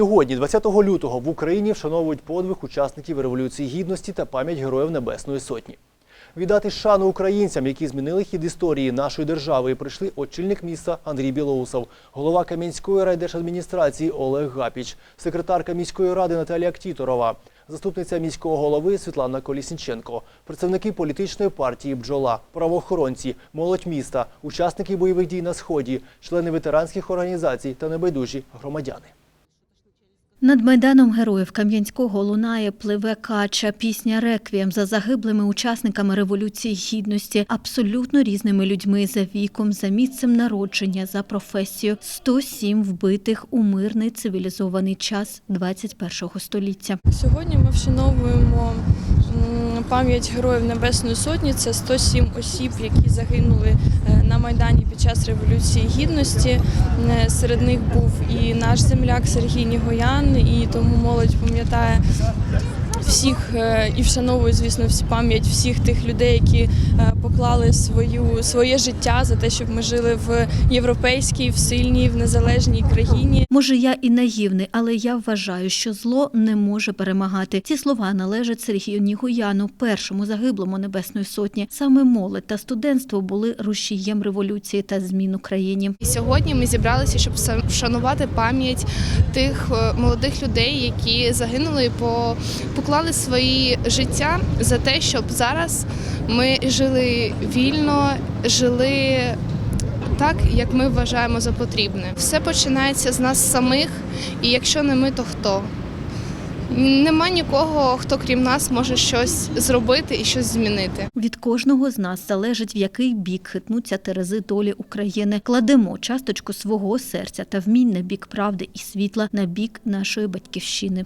Сьогодні, 20 лютого, в Україні вшановують подвиг учасників Революції Гідності та пам'ять Героїв Небесної Сотні. Віддати шану українцям, які змінили хід історії нашої держави, прийшли очільник міста Андрій Білоусов, голова Кам'янської райдержадміністрації Олег Гапіч, секретарка міської ради Наталія Ктіторова, заступниця міського голови Світлана Колісніченко, представники політичної партії Бджола, правоохоронці, молодь міста, учасники бойових дій на сході, члени ветеранських організацій та небайдужі громадяни. Над майданом героїв Кам'янського лунає пливе кача, пісня реквієм за загиблими учасниками революції гідності, абсолютно різними людьми за віком, за місцем народження, за професію. 107 вбитих у мирний цивілізований час 21-го століття. Сьогодні ми вшановуємо пам'ять Героїв Небесної Сотні. Це 107 осіб, які загинули е, на Майдані під час Революції Гідності. Е, Серед них був і наш земляк Сергій Нігоян, і тому молодь пам'ятає всіх е, і вшановує, звісно, всі пам'ять всіх тих людей, які е, поклали свою своє життя за те, щоб ми жили в європейській, в сильній, в незалежній країні. Може, я і наївний, але я вважаю, що зло не може перемагати. Ці слова належать Сергію Нігуяну, першому загиблому небесної сотні. Саме молодь та студентство були рушієм революції та змін у країні. І сьогодні ми зібралися, щоб са- вшанувати пам'ять тих е, молодих людей, які загинули, по поклали свої життя за те, щоб зараз ми жили вільно, жили так, як ми вважаємо за потрібне. Все починається з нас самих, і якщо не ми, то хто? Нема нікого, хто крім нас може щось зробити і щось змінити. Від кожного з нас залежить, в який бік хитнуться терези долі України. Кладемо часточку свого серця та вмінь на бік правди і світла, на бік нашої батьківщини.